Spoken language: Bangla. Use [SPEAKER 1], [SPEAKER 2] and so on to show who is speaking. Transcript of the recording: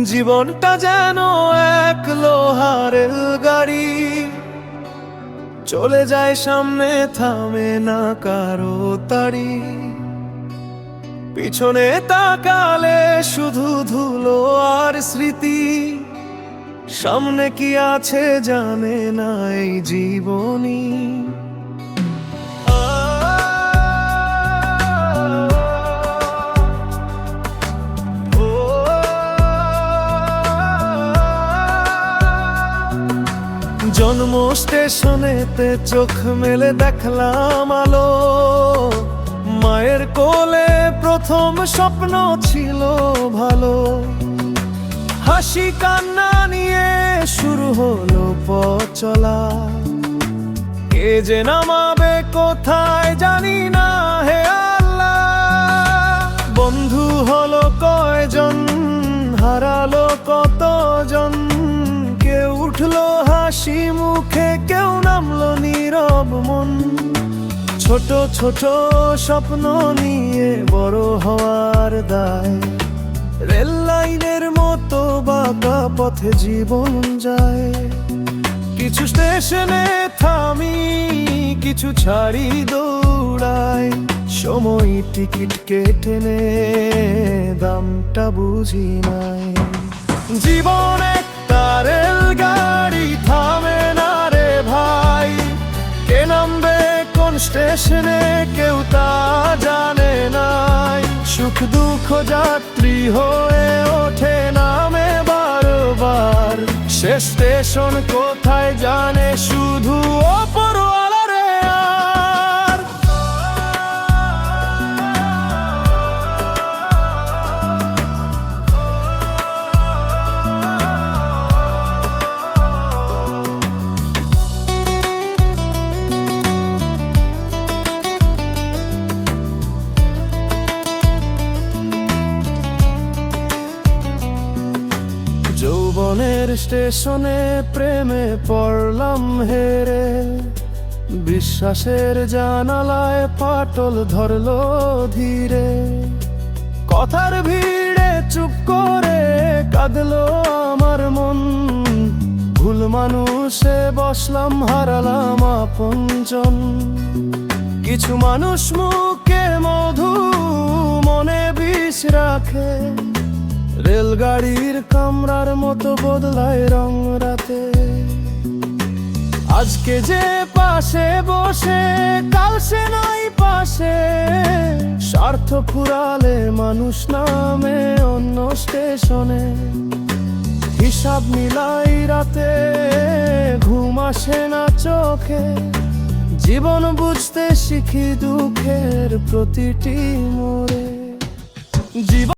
[SPEAKER 1] জীবনটা যেন এক লোহারের গাড়ি চলে যায় সামনে, থামে না কারও তাড়ি। পিছনে তাকালে শুধু ধুলো আর স্মৃতি। সামনে কি আছে জানে না এই জীবনী। জন্ম স্টেশনেতে চোখ মেলে দেখলাম আলো। মায়ের কোলে প্রথম স্বপ্ন ছিল ভালো। হাসি কান্না নিয়ে শুরু হলো পথ চলা। কে যে নামাবে কোথায় জানি না হে আল্লাহ। বন্ধু হলো কয়জন, হারালো কতজন কেউ উঠল হাসি মুখে কেউ নামলো নীরব মন। ছোট ছোট স্বপ্ন নিয়ে বড় হওয়ার দায়। রেল লাইনের মতো বাঁকা পথে জীবন যায়। কিছু স্টেশনে থামি, কিছু ছাড়ি দৌড়াই সময় টিকিট কেটে নে দামটা বুঝি নাই। জীবন একটা রেলগাড়ি থামে না রে ভাই। কে নামবে কোন স্টেশনে কেউ তা জানে নাই। সুখ দুঃখ যাত্রী হয়ে ওঠে নামে বারবার। সে স্টেশন কোথায় জানে শুধু অপরওয়ালা যৌবনের স্টেশনে প্রেমে পড়লাম হেরে। বিশ্বাসের জানালায় পাটল ধরলো ধীরে। কথার ভিড়ে চুপ করে কাঁদলো আমার মন। ভুল মানুষে বসলাম, হারালাম আপনজন। কিছু মানুষ মুখে মধু মনে বিষ রাখে। রেলগাড়ির কামরার মতো বদলায় রং রাতে। আজকে যে পাশে বসে, কাল সে নাই পাশে। স্বার্থ ফুরালে মানুষ নামে অন্য স্টেশনে। হিসাব মিলাই রাতে, ঘুম আসে না চোখে। জীবন বুঝতে শিখি দুঃখের প্রতিটি মোড়ে। জীবন